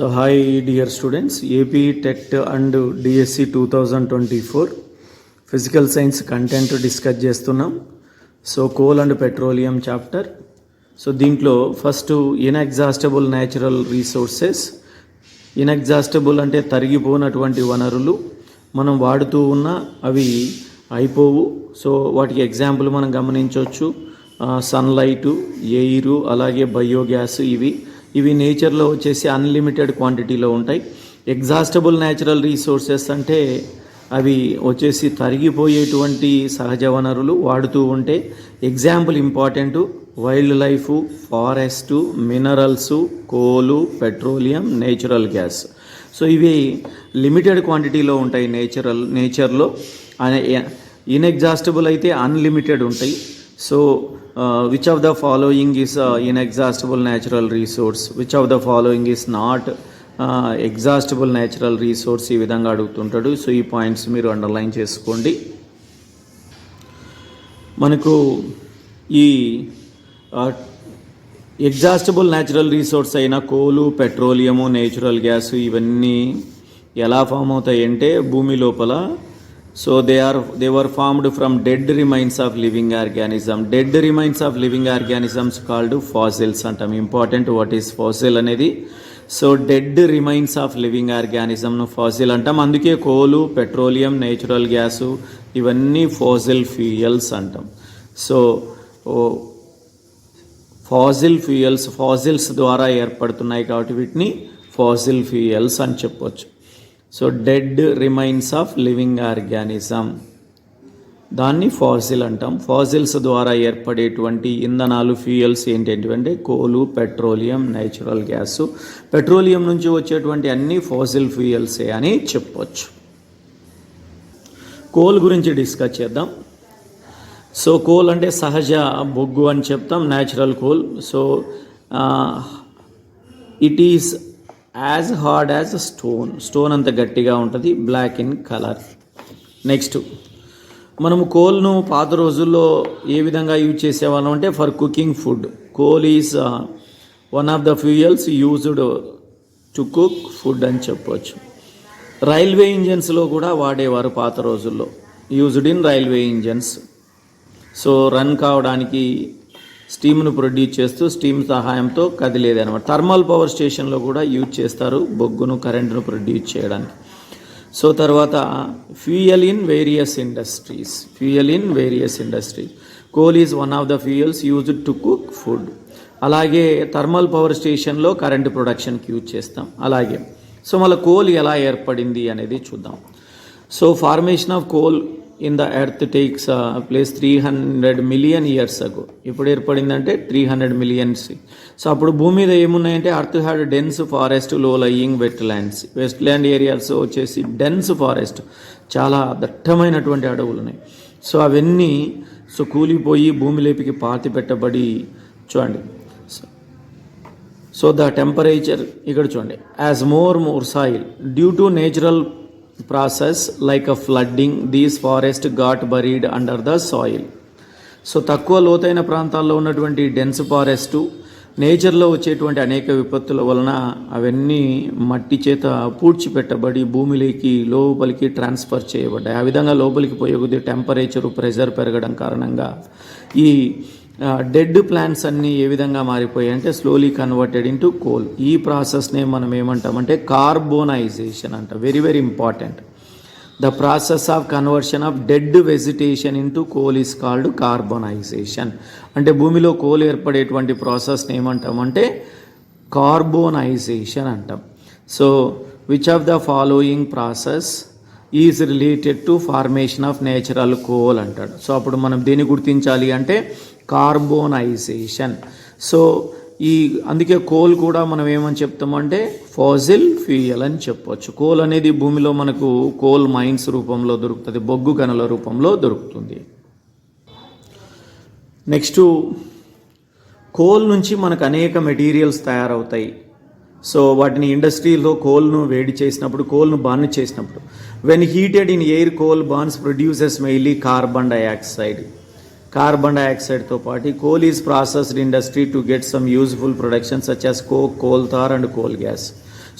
So hi dear students AP TET and DSC two thousand twenty four physical science content discuss చేస్తున్నాం so coal and petroleum chapter so దీంట్లో first inexhaustible natural resources inexhaustible అంటే తరిగిపోనటువంటి వనరులు మనం వాడుతూ ఉన్న అవి అయిపోవు సో వాటికి ఎగ్జాంపుల్ మనం గమనించవచ్చు సన్లైటు ఎయిరు అలాగే బయోగ్యాస్ ఇవి ఇవి నేచర్లో వచ్చేసి అన్లిమిటెడ్ క్వాంటిటీలో ఉంటాయి ఎగ్జాస్టబుల్ న్యాచురల్ రీసోర్సెస్ అంటే అవి వచ్చేసి తరిగిపోయేటువంటి సహజ వనరులు వాడుతూ ఉంటే example important wildlife forest minerals coal petroleum natural gas so ఇవి లిమిటెడ్ క్వాంటిటీలో ఉంటాయి నేచురల్ నేచర్లో ఇన్ఎగ్జాస్టబుల్ అయితే అన్లిమిటెడ్ ఉంటాయి So, uh, which of the following is uh, inexhaustible natural resource? Which of the following is not uh, exhaustible natural resource? ఈ విధంగా అడుగుతుంటాడు so ఈ పాయింట్స్ మీరు అండర్లైన్ చేసుకోండి మనకు ఈ ఎగ్జాస్టబుల్ న్యాచురల్ రీసోర్స్ అయిన కోలు పెట్రోలియము నేచురల్ గ్యాస్ ఇవన్నీ ఎలా ఫామ్ అవుతాయి అంటే భూమి లోపల so they are they were formed from dead remains of living organism dead remains of living organisms called fossils అంటాం ఇంపార్టెంట్ వాట్ ఈస్ ఫాసిల్ అనేది so dead remains of living ఆర్గానిజంను fossil అంటాం అందుకే కోలు పెట్రోలియం నేచురల్ గ్యాసు ఇవన్నీ fossil fuels అంటాం so fossil fuels fossils ద్వారా ఏర్పడుతున్నాయి కాబట్టి వీటిని ఫాసిల్ ఫ్యూయల్స్ అని చెప్పొచ్చు so dead remains of living organism దాన్ని ఫాసిల్ అంటాం ఫాసిల్స్ ద్వారా ఏర్పడేటువంటి ఇంధనాలు ఫ్యూయల్స్ ఏంటంటే కోలు పెట్రోలియం నేచురల్ గ్యాస్ పెట్రోలియం నుంచి వచ్చేటువంటి అన్ని ఫాసిల్ ఫ్యూయల్సే అని చెప్పొచ్చు కోల్ గురించి డిస్కస్ చేద్దాం సో కోల్ అంటే సహజ బొగ్గు అని చెప్తాం natural coal so it is as hard as stone stone అంత గట్టిగా ఉంటుంది బ్లాక్ ఇన్ కలర్ నెక్స్ట్ మనము కోల్ను పాత రోజుల్లో ఏ విధంగా యూజ్ చేసేవాళ్ళం అంటే for cooking food coal is one of the fuels used to cook food అని చెప్పవచ్చు రైల్వే ఇంజన్స్లో కూడా వాడేవారు పాత రోజుల్లో used in railway engines so run కావడానికి స్టీమ్ను ప్రొడ్యూస్ చేస్తూ స్టీమ్ సహాయంతో కదిలేదు అనమాట థర్మల్ పవర్ స్టేషన్లో కూడా యూజ్ చేస్తారు బొగ్గును కరెంటును ప్రొడ్యూస్ చేయడానికి సో తర్వాత fuel in various industries fuel in various industries coal is one of the fuels used to cook food అలాగే థర్మల్ పవర్ స్టేషన్లో కరెంటు ప్రొడక్షన్కి యూజ్ చేస్తాం అలాగే సో మళ్ళీ కోల్ ఎలా ఏర్పడింది అనేది చూద్దాం so formation of coal in the earth takes place three hundred million years ago ఇప్పుడు ఏర్పడిందంటే త్రీ హండ్రెడ్ మిలియన్స్ సో అప్పుడు భూమి మీద ఏమున్నాయంటే earth had dense forest low lying wetlands west land areas వచ్చేసి డెన్స్ ఫారెస్ట్ చాలా దట్టమైనటువంటి అడవులు ఉన్నాయి సో అవన్నీ సో కూలిపోయి భూమి లేపికి పాతి పెట్టబడి చూడండి సో ద టెంపరేచర్ ఇక్కడ చూడండి as more more soil due to natural process like a flooding these forest got buried under the soil so తక్కువ లోతైన ప్రాంతాల్లో ఉన్నటువంటి డెన్స్ ఫారెస్ట్ నేచర్లో వచ్చేటువంటి అనేక విపత్తుల వలన అవన్నీ మట్టి చేత పూడ్చిపెట్టబడి భూమిలోకి లోపలికి ట్రాన్స్ఫర్ చేయబడ్డాయి ఆ విధంగా లోపలికి పోయే కొద్ది టెంపరేచరు ప్రెజర్ పెరగడం కారణంగా ఈ డెడ్ ప్లాంట్స్ అన్నీ ఏ విధంగా మారిపోయాయి అంటే స్లోలీ కన్వర్టెడ్ ఇంటూ కోల్ ఈ ప్రాసెస్నే మనం ఏమంటామంటే కార్బోనైజేషన్ అంట very very important the process of conversion of dead vegetation into coal is called carbonisation అంటే భూమిలో కోల్ ఏర్పడేటువంటి ప్రాసెస్ని ఏమంటామంటే కార్బోనైజేషన్ అంటాం so which of the following process is related to formation of natural coal అంటాడు సో అప్పుడు మనం దేని గుర్తించాలి అంటే కార్బోనైజేషన్ సో ఈ అందుకే కోల్ కూడా మనం ఏమని చెప్తామంటే ఫాజిల్ ఫ్యూయల్ అని చెప్పవచ్చు కోల్ అనేది భూమిలో మనకు కోల్ మైన్స్ రూపంలో దొరుకుతుంది బొగ్గు కణల రూపంలో దొరుకుతుంది నెక్స్ట్ కోల్ నుంచి మనకు అనేక మెటీరియల్స్ తయారవుతాయి సో వాటిని ఇండస్ట్రీలో కోల్ను వేడి చేసినప్పుడు కోల్ను బర్న్ చేసినప్పుడు when heated in air coal burns produces mainly carbon dioxide carbon డైఆక్సైడ్తో పాటు coal is processed industry to get some useful production such as coke coal tar and coal gas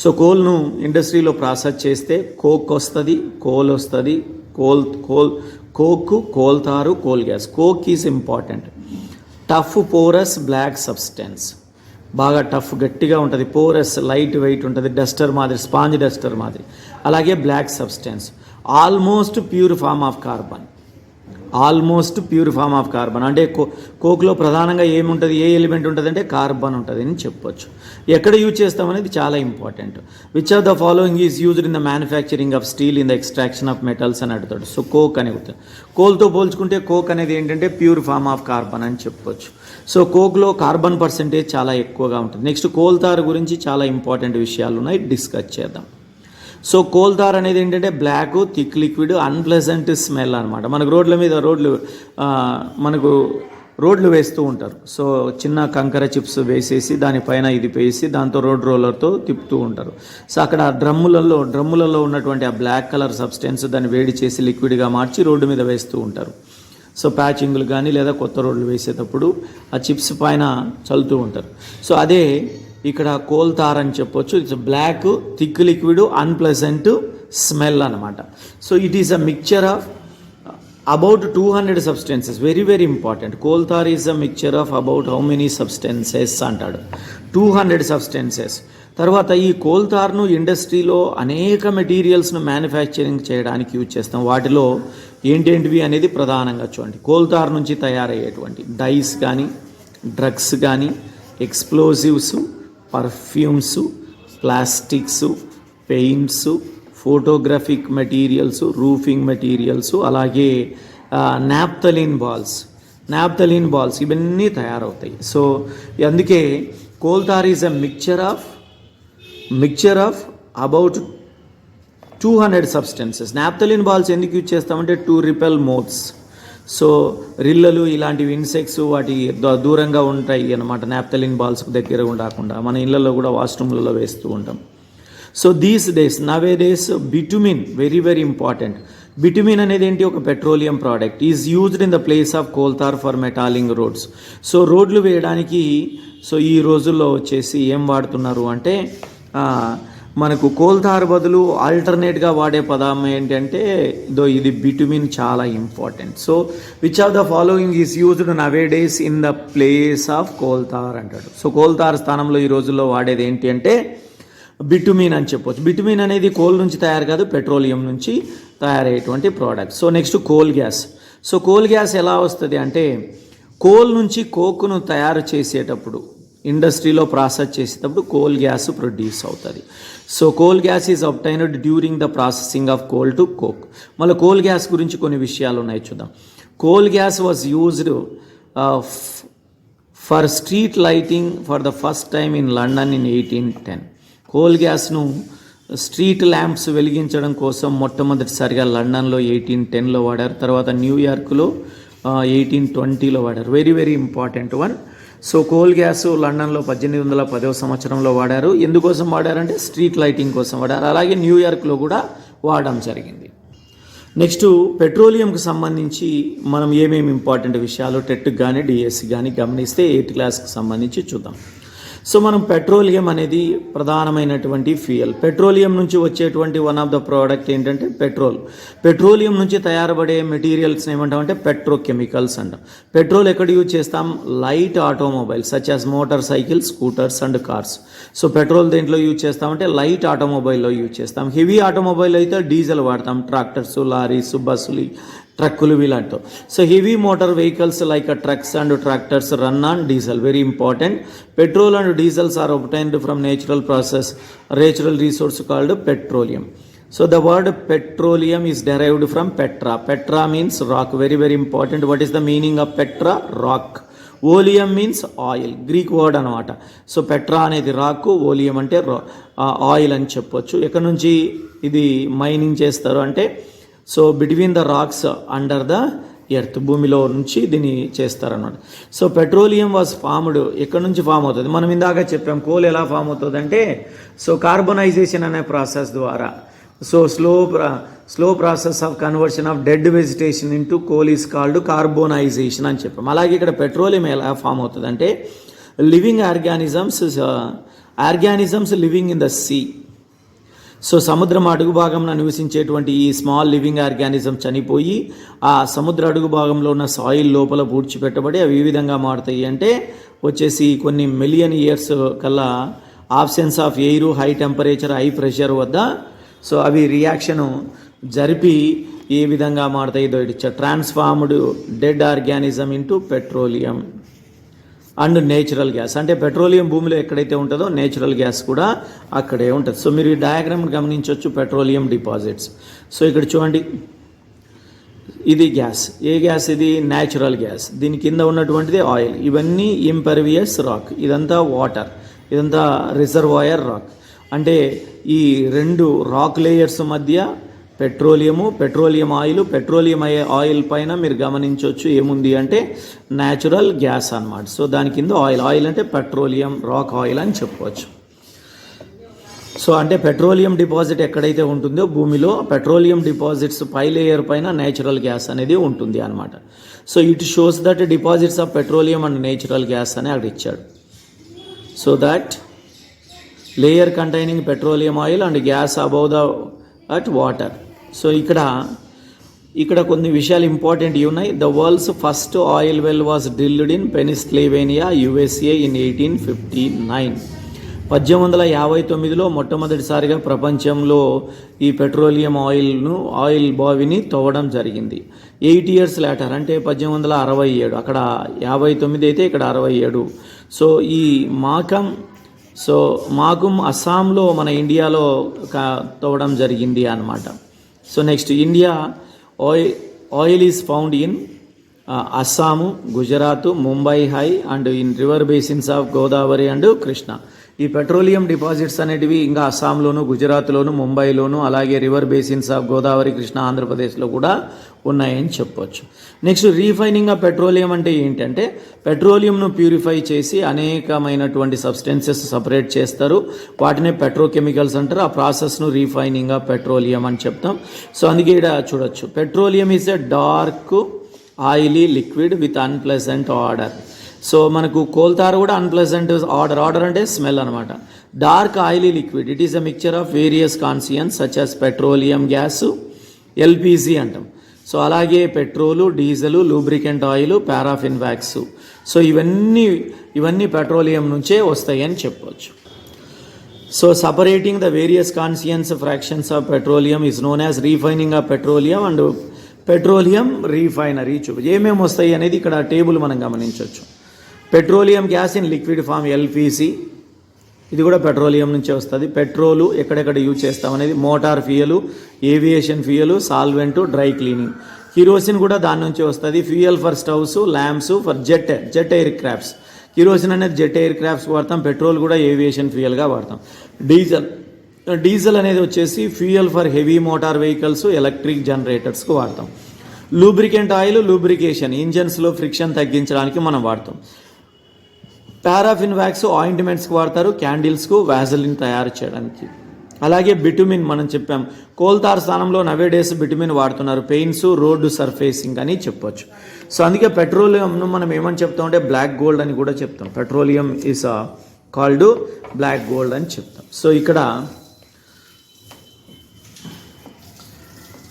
so కోల్ను ఇండస్ట్రీలో process చేస్తే coke వస్తుంది coal వస్తుంది coal coal coke coal tar coal gas coke is important tough porous black substance బాగా tough గట్టిగా ఉంటుంది porous light weight ఉంటుంది duster మాదిరి sponge duster మాదిరి అలాగే black substance almost pure form of carbon almost pure form of carbon అంటే కో కోక్లో ప్రధానంగా ఏముంటుంది ఏ ఎలిమెంట్ ఉంటుంది అంటే కార్బన్ ఉంటుంది అని చెప్పొచ్చు ఎక్కడ యూజ్ చేస్తామనేది చాలా important which of the following is used in the manufacturing of steel in the extraction of metals అని అడుగుతాడు సో కోక్ అని కోల్తో పోల్చుకుంటే కోక్ అనేది ఏంటంటే ప్యూర్ ఫామ్ ఆఫ్ కార్బన్ అని చెప్పొచ్చు సో కోక్లో కార్బన్ పర్సంటేజ్ చాలా ఎక్కువగా ఉంటుంది నెక్స్ట్ కోల్తార్ గురించి చాలా ఇంపార్టెంట్ విషయాలు ఉన్నాయి డిస్కస్ చేద్దాం సో కోల్తార్ అనేది ఏంటంటే black thick liquid unpleasant smell అనమాట మనకు రోడ్ల మీద రోడ్లు మనకు రోడ్లు వేస్తూ ఉంటారు సో చిన్న కంకర చిప్స్ వేసేసి దానిపైన ఇది వేసి దాంతో రోడ్ రోలర్తో తిప్పుతూ ఉంటారు సో అక్కడ డ్రమ్ములలో డ్రమ్ములలో ఉన్నటువంటి ఆ బ్లాక్ కలర్ సబ్స్టెన్స్ దాన్ని వేడి చేసి లిక్విడ్గా మార్చి రోడ్డు మీద వేస్తూ ఉంటారు సో ప్యాచింగ్లు కానీ లేదా కొత్త రోడ్లు వేసేటప్పుడు ఆ చిప్స్ పైన చల్లుతూ ఉంటారు సో అదే ఇక్కడ కోల్తార్ అని చెప్పొచ్చు it's black thick liquid unpleasant smell అనమాట so it is a mixture of about two hundred substances very very important coal tar is a mixture of about how many substances అంటాడు two hundred substances తర్వాత ఈ కోల్తార్ను ఇండస్ట్రీలో అనేక మెటీరియల్స్ను manufacturing చేయడానికి use చేస్తాం వాటిలో ఏంటేంటివి అనేది ప్రధానంగా చూడండి కోల్తార్ నుంచి తయారయ్యేటువంటి డైస్ కానీ డ్రగ్స్ కానీ explosives perfumes plastics paints photographic materials roofing materials అలాగే నాప్తలిన్ బాల్స్ నాప్తలిన్ బాల్స్ ఇవన్నీ తయారవుతాయి సో అందుకే coal tar is a mixture of mixture of about two hundred substances naphthalene balls ఎందుకు యూజ్ చేస్తామంటే టూ రిపెల్ మోత్స్ సో రిల్లలు ఇలాంటివి insects వాటి దూరంగా ఉంటాయి అనమాట నాప్తలిన్ బాల్స్ దగ్గర ఉండకుండా మన ఇళ్ళల్లో కూడా వాష్రూమ్లలో వేస్తూ ఉంటాం so these days nowadays bitumen very very important bitumen అనేది ఏంటి ఒక petroleum product is used in the place of coal tar for metalling roads so రోడ్లు వేయడానికి సో ఈ రోజుల్లో వచ్చేసి ఏం వాడుతున్నారు అంటే మనకు కోల్తార్ బదులు ఆల్టర్నేట్గా వాడే పదం ఏంటంటే దో ఇది బిటుమిన్ చాలా important so which of the following is used nowadays in the place of coal tar అంటాడు సో కోల్తార్ స్థానంలో ఈ రోజుల్లో వాడేది ఏంటి అంటే బిటుమిన్ అని చెప్పొచ్చు బిటుమిన్ అనేది కోల్ నుంచి తయారు కాదు పెట్రోలియం నుంచి తయారయ్యేటువంటి product so next coal gas so coal gas ఎలా వస్తుంది అంటే కోల్ నుంచి కోక్ను తయారు చేసేటప్పుడు ఇండస్ట్రీలో ప్రాసెస్ చేసేటప్పుడు కోల్ గ్యాస్ ప్రొడ్యూస్ అవుతుంది so coal gas is obtained during the processing of coal to coke మళ్ళీ కోల్ గ్యాస్ గురించి కొన్ని విషయాలు ఉన్నాయి చూద్దాం coal gas was used for street lighting for the first time in London in eighteen ten coal గ్యాస్ను street lamps వెలిగించడం కోసం మొట్టమొదటిసారిగా లండన్లో ఎయిటీన్ టెన్లో వాడారు తర్వాత న్యూయార్క్లో uh, ఎయిటీన్ ట్వంటీలో వాడారు very very important one so coal gas లండన్లో పద్దెనిమిది వందల పదవ సంవత్సరంలో వాడారు ఎందుకోసం వాడారంటే స్ట్రీట్ లైటింగ్ కోసం వాడారు అలాగే న్యూయార్క్లో కూడా వాడడం జరిగింది నెక్స్ట్ పెట్రోలియంకి సంబంధించి మనం ఏమేమి ఇంపార్టెంట్ విషయాలు టెట్కి కానీ డిఎస్సి కానీ గమనిస్తే ఎయిత్ క్లాస్కి సంబంధించి చూద్దాం సో మనం పెట్రోలియం అనేది ప్రధానమైనటువంటి ఫ్యూయల్ పెట్రోలియం నుంచి వచ్చేటువంటి వన్ ఆఫ్ ద ప్రోడక్ట్ ఏంటంటే పెట్రోల్ పెట్రోలియం నుంచి తయారుపడే మెటీరియల్స్ని ఏమంటామంటే పెట్రోకెమికల్స్ అంటాం పెట్రోల్ ఎక్కడ యూజ్ చేస్తాం light automobile such as motorcycle scooters and cars so petrol దేంట్లో యూజ్ చేస్తామంటే లైట్ ఆటోమొబైల్లో యూజ్ చేస్తాం హెవీ ఆటోమొబైల్ అయితే డీజిల్ వాడతాం ట్రాక్టర్స్ లారీస్ బస్సులు ట్రక్కులు వీళ్ళంటూ so heavy motor vehicles like trucks and tractors run on diesel very important petrol and diesels are obtained from natural process natural resource called petroleum so the word petroleum is derived from petra petra means rock very very important what is the meaning of petra rock oleum means oil Greek word అనమాట so petra అనేది రాకు oleum అంటే oil అని చెప్పొచ్చు ఎక్కడి నుంచి ఇది mining చేస్తారు అంటే so between the rocks under the earth భూమిలో నుంచి దీన్ని చేస్తారన్నమాట సో పెట్రోలియం వాజ్ ఫామ్డ్ ఎక్కడి నుంచి ఫామ్ అవుతుంది మనం ఇందాక చెప్పాం కోల్ ఎలా ఫామ్ అవుతుంది అంటే సో కార్బనైజేషన్ అనే ప్రాసెస్ ద్వారా so slow slow process of conversion of dead vegetation into coal is called carbonization అని చెప్పాం అలాగే ఇక్కడ పెట్రోలియం ఎలా ఫామ్ అవుతుంది అంటే living organisms organisms living in the sea so సముద్రం అడుగు భాగంలో నివసించేటువంటి ఈ స్మాల్ లివింగ్ ఆర్గానిజం చనిపోయి ఆ సముద్ర అడుగు భాగంలో ఉన్న సాయిల్ లోపల పూడ్చిపెట్టబడి అవి ఏ విధంగా మారుతాయి అంటే వచ్చేసి కొన్ని మిలియన్ ఇయర్స్ కల్లా absence of air high temperature high pressure వద్ద సో అవి రియాక్షను జరిపి ఏ విధంగా మారుతాయి transformed dead organism into petroleum and natural gas అంటే పెట్రోలియం భూమిలో ఎక్కడైతే ఉంటుందో నేచురల్ గ్యాస్ కూడా అక్కడే ఉంటుంది సో మీరు ఈ డయాగ్రామ్ గమనించవచ్చు పెట్రోలియం డిపాజిట్స్ సో ఇక్కడ చూడండి ఇది గ్యాస్ ఏ గ్యాస్ ఇది న్యాచురల్ గ్యాస్ దీని కింద ఉన్నటువంటిది ఆయిల్ ఇవన్నీ ఇంపర్వియస్ రాక్ ఇదంతా వాటర్ ఇదంతా రిజర్వాయర్ రాక్ అంటే ఈ రెండు రాక్ లేయర్స్ మధ్య petroleum petroleum oil petroleum oil పైన మీరు గమనించవచ్చు ఏముంది అంటే న్యాచురల్ గ్యాస్ అనమాట సో దాని కింద ఆయిల్ ఆయిల్ అంటే పెట్రోలియం రాక్ ఆయిల్ అని చెప్పుకోవచ్చు సో అంటే పెట్రోలియం డిపాజిట్ ఎక్కడైతే ఉంటుందో భూమిలో పెట్రోలియం డిపాజిట్స్ పై లేయర్ పైన నేచురల్ గ్యాస్ అనేది ఉంటుంది అనమాట so it shows that deposits of petroleum and natural gas అని అక్కడ ఇచ్చాడు so that layer containing petroleum oil and gas above the at water so ఇక్కడ ఇక్కడ కొన్ని విషయాలు ఇంపార్టెంట్ ఉన్నాయి the world's first oil well was drilled in Pennsylvania USA in eighteen fifty nine పద్దెనిమిది వందల యాభై తొమ్మిదిలో మొట్టమొదటిసారిగా ప్రపంచంలో ఈ పెట్రోలియం ఆయిల్ను ఆయిల్ బావిని తవ్వడం జరిగింది ఎయిట్ ఇయర్స్ లేటర్ అంటే పద్దెనిమిది వందల అరవై ఏడు అక్కడ యాభై తొమ్మిది అయితే ఇక్కడ అరవై ఏడు సో ఈ మాకం సో మాకుం అస్సాంలో మన ఇండియాలో తవ్వడం జరిగింది అనమాట So next, India, oil is found in uh, Assam, Gujarat, Mumbai High and in river basins of Godavari and Krishna. ఈ పెట్రోలియం డిపాజిట్స్ అనేటివి ఇంకా అస్సాంలోను గుజరాత్లోను ముంబైలోను అలాగే river basins of Godavari Krishna ఆంధ్రప్రదేశ్లో కూడా ఉన్నాయని చెప్పవచ్చు నెక్స్ట్ రీఫైనింగ్ ఆఫ్ పెట్రోలియం అంటే ఏంటంటే పెట్రోలియంను ప్యూరిఫై చేసి అనేకమైనటువంటి సబ్స్టెన్సెస్ సపరేట్ చేస్తారు వాటినే పెట్రోకెమికల్స్ అంటారు ఆ ప్రాసెస్ను రీఫైనింగ్ ఆఫ్ పెట్రోలియం అని చెప్తాం సో అందుకే ఇక్కడ చూడొచ్చు petroleum is a dark oily liquid with unpleasant odour so మనకు కోల్తార్ కూడా అన్ప్లెజెంట్ ఆర్డర్ ఆర్డర్ అంటే స్మెల్ అనమాట dark oily liquid it is a mixture of various constituents such as petroleum gas LPG అంటాం so అలాగే petrol diesel lubricant oil paraffin wax so ఇవన్నీ ఇవన్నీ petroleum నుంచే వస్తాయి అని చెప్పవచ్చు so separating the various constituents fractions of petroleum is known as refining of petroleum and petroleum refinery చూపు ఏమేమి వస్తాయి అనేది ఇక్కడ టేబుల్ మనం గమనించవచ్చు petroleum gas in liquid form LPG ఇది కూడా పెట్రోలియం నుంచి వస్తుంది పెట్రోలు ఎక్కడెక్కడ యూజ్ చేస్తాం అనేది motor fuel aviation fuel solvent dry cleaning kerosene కూడా దాని నుంచి వస్తుంది fuel for stoves lamps for jet jet aircrafts kerosene అనేది జెట్ ఎయిర్ క్రాఫ్ట్స్ వాడతాం పెట్రోల్ కూడా ఏవియేషన్ ఫ్యూయల్గా వాడతాం డీజిల్ డీజిల్ అనేది వచ్చేసి fuel for heavy motor vehicles electric జనరేటర్స్కు వాడతాం లూబ్రికెంట్ ఆయిల్ లూబ్రికేషన్ ఇంజన్స్లో ఫ్రిక్షన్ తగ్గించడానికి మనం వాడతాం పారాఫిన్ వ్యాక్స్ ఆయింట్మెంట్స్కి వాడతారు క్యాండిల్స్కు వ్యాజలిన్ తయారు చేయడానికి అలాగే బిటుమిన్ మనం చెప్పాం కోల్తార్ స్థానంలో నవే డేస్ బిటుమిన్ వాడుతున్నారు పెయిన్స్ రోడ్డు సర్ఫేసింగ్ అని చెప్పొచ్చు సో అందుకే పెట్రోలియంను మనం ఏమని చెప్తాం అంటే బ్లాక్ గోల్డ్ అని కూడా చెప్తాం petroleum is called black gold అని చెప్తాం సో ఇక్కడ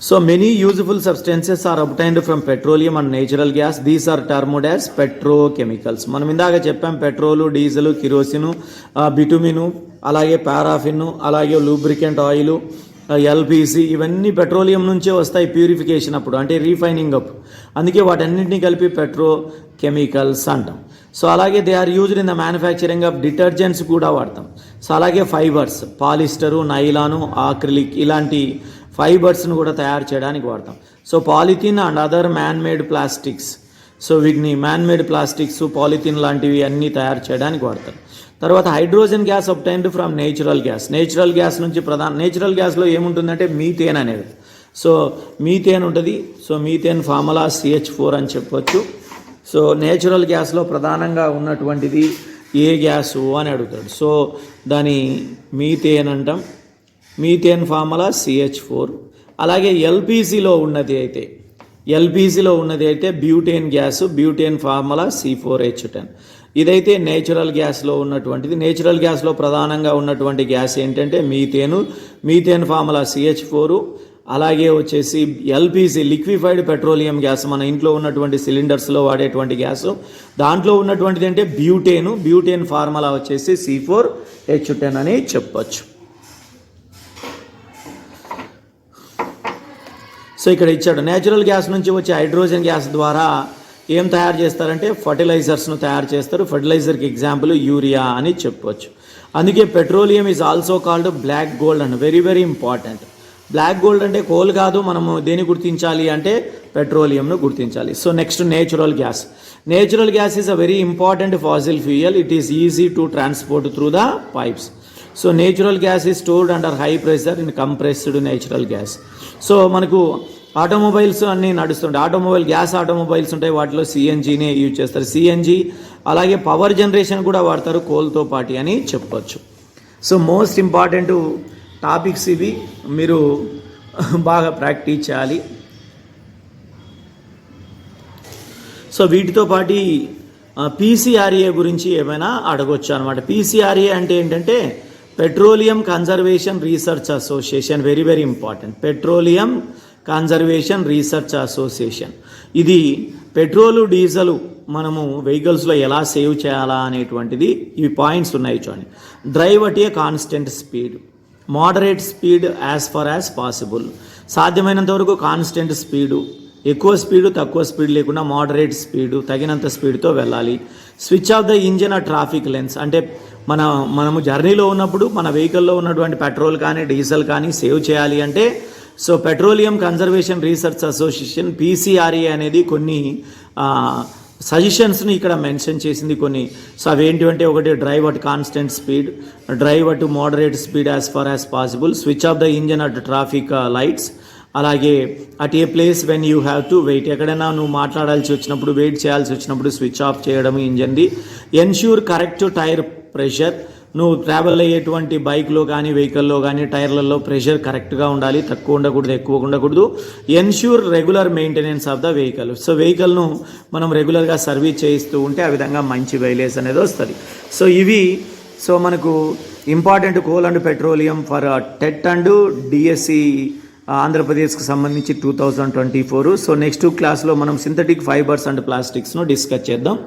So many useful substances are obtained from petroleum and natural gas. These are termed petrochemicals మనం ఇందాక చెప్పాం పెట్రోలు డీజిల్ కిరోసిను బిటుమిను అలాగే పారాఫిన్ అలాగే లూబ్రికెంట్ ఆయిల్ ఎల్పిసి ఇవన్నీ పెట్రోలియం నుంచే వస్తాయి ప్యూరిఫికేషన్ అప్పుడు అంటే రీఫైనింగ్ అప్పుడు అందుకే వాటన్నింటినీ కలిపి పెట్రో కెమికల్స్ అంటాం సో అలాగే they are used in the manufacturing of detergents కూడా వాడతాం సో అలాగే ఫైబర్స్ పాలిస్టరు నైలాను ఆక్రిలిక్ ఇలాంటి ఫైబర్స్ను కూడా తయారు చేయడానికి వాడతాం so polythene and other man made plastics so వీటిని మ్యాన్ మేడ్ ప్లాస్టిక్స్ పాలిథిన్ లాంటివి అన్నీ తయారు చేయడానికి వాడతారు తర్వాత hydrogen gas obtained from natural gas natural gas నుంచి ప్రధాన నేచురల్ గ్యాస్లో ఏముంటుందంటే మీథేన్ అనేది సో మీథేన్ ఉంటుంది so methane formula CH four అని చెప్పొచ్చు సో నేచురల్ గ్యాస్లో ప్రధానంగా ఉన్నటువంటిది ఏ గ్యాసు అని అడుగుతాడు సో దాని మీథేన్ అంటాం మీథేన్ ఫార్ములా సిహెచ్ ఫోర్ అలాగే ఎల్పిజిలో ఉన్నది అయితే ఎల్పిజిలో ఉన్నది అయితే butane gas butane formula C four H ten ఇదైతే నేచురల్ గ్యాస్లో ఉన్నటువంటిది నేచురల్ గ్యాస్లో ప్రధానంగా ఉన్నటువంటి గ్యాస్ ఏంటంటే methane methane formula CH four అలాగే వచ్చేసి ఎల్పిజి లిక్విఫైడ్ పెట్రోలియం గ్యాస్ మన ఇంట్లో ఉన్నటువంటి సిలిండర్స్లో వాడేటువంటి గ్యాస్ దాంట్లో ఉన్నటువంటిది అంటే బ్యూటేను బ్యూటేన్ ఫార్ములా వచ్చేసి సి ఫోర్ హెచ్ టెన్ అని చెప్పచ్చు సో ఇక్కడ ఇచ్చాడు నేచురల్ గ్యాస్ నుంచి వచ్చే హైడ్రోజన్ గ్యాస్ ద్వారా ఏం తయారు చేస్తారంటే ఫర్టిలైజర్స్ను తయారు చేస్తారు ఫర్టిలైజర్కి ఎగ్జాంపుల్ యూరియా అని చెప్పవచ్చు అందుకే petroleum is also called black gold and very very important black gold అంటే కోల్ కాదు మనము దేని గుర్తించాలి అంటే పెట్రోలియంను గుర్తించాలి so next natural gas natural gas is a very important fossil fuel it is easy to transport through the pipes so natural gas is stored under high pressure in compressed natural gas so మనకు automobiles అన్నీ నడుస్తుంటాయి automobile gas automobiles ఉంటాయి వాటిలో సిఎన్జీనే use చేస్తారు CNG అలాగే power generation కూడా వాడతారు కోల్తో పాటి అని చెప్పవచ్చు సో మోస్ట్ ఇంపార్టెంట్ టాపిక్స్ ఇవి మీరు బాగా ప్రాక్టీస్ చేయాలి సో వీటితో పాటు పీసీఆర్ఏ గురించి ఏమైనా అడగొచ్చు అనమాట పీసీఆర్ఏ అంటే ఏంటంటే petroleum conservation research association very very important petroleum conservation research association ఇది పెట్రోలు డీజిల్ మనము వెహికల్స్లో ఎలా సేవ్ చేయాలా అనేటువంటిది ఇవి పాయింట్స్ ఉన్నాయి చూడండి drive at a constant speed moderate speed as far as possible సాధ్యమైనంత వరకు కాన్స్టెంట్ స్పీడు ఎక్కువ స్పీడు తక్కువ స్పీడ్ లేకుండా మోడరేట్ స్పీడు తగినంత స్పీడ్తో వెళ్ళాలి స్విచ్ ఆఫ్ ద ఇంజిన్ ఆ ట్రాఫిక్ లెన్స్ అంటే మన మనము జర్నీలో ఉన్నప్పుడు మన వెహికల్లో ఉన్నటువంటి పెట్రోల్ కానీ డీజిల్ కానీ సేవ్ చేయాలి అంటే so petroleum conservation research association PCRA అనేది కొన్ని సజెషన్స్ని ఇక్కడ మెన్షన్ చేసింది కొన్ని సో అవి ఏంటంటే ఒకటి drive at constant speed drive at moderate speed as far as possible switch off the engine at traffic lights అలాగే at a place when you have to wait ఎక్కడైనా నువ్వు మాట్లాడాల్సి వచ్చినప్పుడు వెయిట్ చేయాల్సి వచ్చినప్పుడు స్విచ్ ఆఫ్ చేయడం ఇంజన్ది ఎన్ష్యూర్ కరెక్ట్ టైర్ ప్రెషర్ నువ్వు ట్రావెల్ అయ్యేటువంటి బైక్లో కానీ వెహికల్లో కానీ టైర్లలో ప్రెషర్ కరెక్ట్గా ఉండాలి తక్కువ ఉండకూడదు ఎక్కువ ఉండకూడదు ensure regular maintenance of the vehicle so వెహికల్ను మనం రెగ్యులర్గా సర్వీస్ చేయిస్తూ ఉంటే ఆ విధంగా మంచి వైలేజ్ అనేది వస్తుంది సో ఇవి సో మనకు important coal and petroleum for TET and DSC ఆంధ్రప్రదేశ్కి సంబంధించి two thousand twenty four so next క్లాస్లో మనం సింథటిక్ ఫైబర్స్ అండ్ ప్లాస్టిక్స్ను డిస్కస్ చేద్దాం